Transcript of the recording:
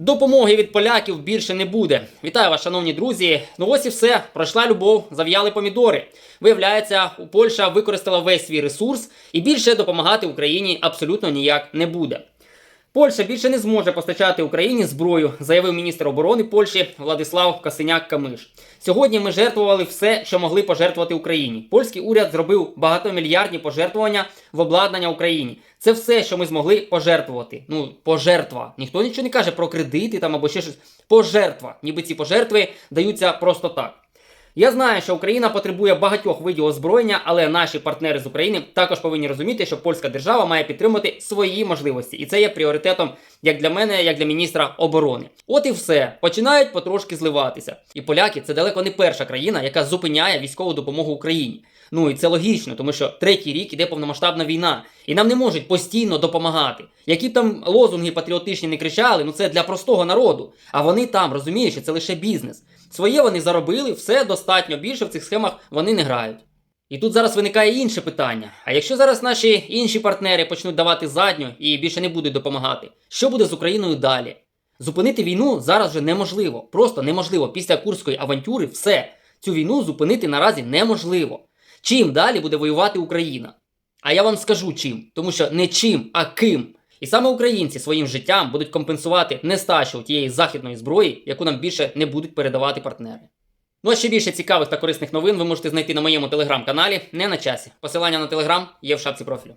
Допомоги від поляків більше не буде. Вітаю вас, шановні друзі. Ну ось і все. Пройшла любов, зав'яли помідори. Виявляється, у Польща використала весь свій ресурс і більше допомагати Україні абсолютно ніяк не буде. Польща більше не зможе постачати Україні зброю, заявив міністр оборони Польщі Владислав Касиняк Камиш. Сьогодні ми жертвували все, що могли пожертвувати Україні. Польський уряд зробив багатомільярдні пожертвування в обладнання Україні. Це все, що ми змогли пожертвувати. Ну, пожертва. Ніхто нічого не каже про кредити там або ще щось. Пожертва. Ніби ці пожертви даються просто так. Я знаю, що Україна потребує багатьох видів озброєння, але наші партнери з України також повинні розуміти, що польська держава має підтримати свої можливості, і це є пріоритетом як для мене, як для міністра оборони. От і все починають потрошки зливатися. І поляки це далеко не перша країна, яка зупиняє військову допомогу Україні. Ну і це логічно, тому що третій рік іде повномасштабна війна, і нам не можуть постійно допомагати. Які б там лозунги патріотичні не кричали, ну це для простого народу. А вони там розуміють, що це лише бізнес. Своє вони заробили, все достатньо більше в цих схемах вони не грають. І тут зараз виникає інше питання: а якщо зараз наші інші партнери почнуть давати задню і більше не будуть допомагати, що буде з Україною далі? Зупинити війну зараз вже неможливо. Просто неможливо. Після курської авантюри все. Цю війну зупинити наразі неможливо. Чим далі буде воювати Україна? А я вам скажу чим, тому що не чим, а ким. І саме українці своїм життям будуть компенсувати нестачу тієї західної зброї, яку нам більше не будуть передавати партнери. Ну а ще більше цікавих та корисних новин ви можете знайти на моєму телеграм-каналі не на часі. Посилання на телеграм є в шапці профілю.